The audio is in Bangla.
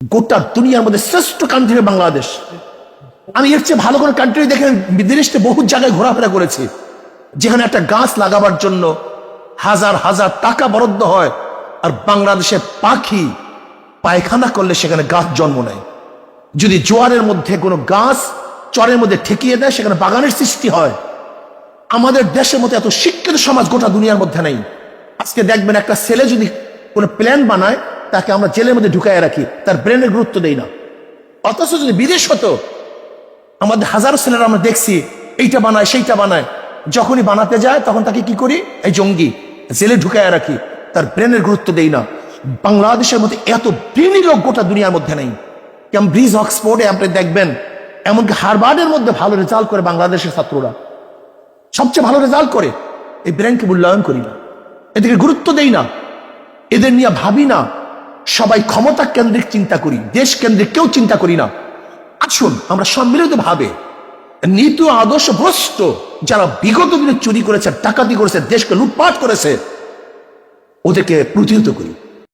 গোটা দুনিয়ার মধ্যে শ্রেষ্ঠ কান্ট্রি বাংলাদেশ। আমি এর চেয়ে ভালো কোনো কান্ট্রি দেখে বিদেশে বহু জায়গায় ঘোরাফেরা করেছি, যেখানে একটা গাছ লাগাবার জন্য হাজার হাজার টাকা বরাদ্দ হয় আর বাংলাদেশে পাখি পায়খানা করলে সেখানে গাছ জন্ম নেয়। যদি জোয়ারের মধ্যে কোনো গাছ চরের মধ্যে ঠেকিয়ে দেয়, সেখানে বাগানের সৃষ্টি হয়। আমাদের দেশের মধ্যে এত শিক্ষিত সমাজ গোটা দুনিয়ার মধ্যে নেই। আজকে দেখবেন একটা ছেলে যদি কোনো প্ল্যান বানায় তাকে আমরা জেলের মধ্যে ঢুকায় রাখি, তার ব্রেনের গুরুত্ব দেই না। অথচ যদি বিদেশ হতো, আমাদের হাজারো ছেলেরা আমরা দেখছি, এইটা বানায়, সেইটা বানায়। যখনই বানাতে যায়, তখন তাকে কি করি? এই জঙ্গি, জেলে ঢুকায় রাখি, তার ব্রেনের গুরুত্ব দেই না। বাংলাদেশের মধ্যে এত ব্রেনি লোক গোটা দুনিয়ার মধ্যে নেই। ক্যামব্রিজ অক্সফোর্ডে আপনি দেখবেন, এমনকি হারবার্ডের মধ্যে ভালো রেজাল্ট করে বাংলাদেশের ছাত্ররা। সবচেয়ে ভালো রেজাল্ট করে, এই ব্রেনকে মূল্যায়ন করি না। এদিকে গুরুত্ব দেই না। এদের নিয়ে ভাবি না। সবাই ক্ষমতা কেন্দ্রিক চিন্তা করি, দেশ কেন্দ্রিক কেউ চিন্তা করি না। আসুন, আমরা সম্মিলিত ভাবে। নীতি আদর্শ ভ্রষ্ট, যারা বিগত দিনে চুরি করেছে, ডাকাতি করেছে, দেশকে লুটপাট করেছে, ওদেরকে প্রতিহত করি।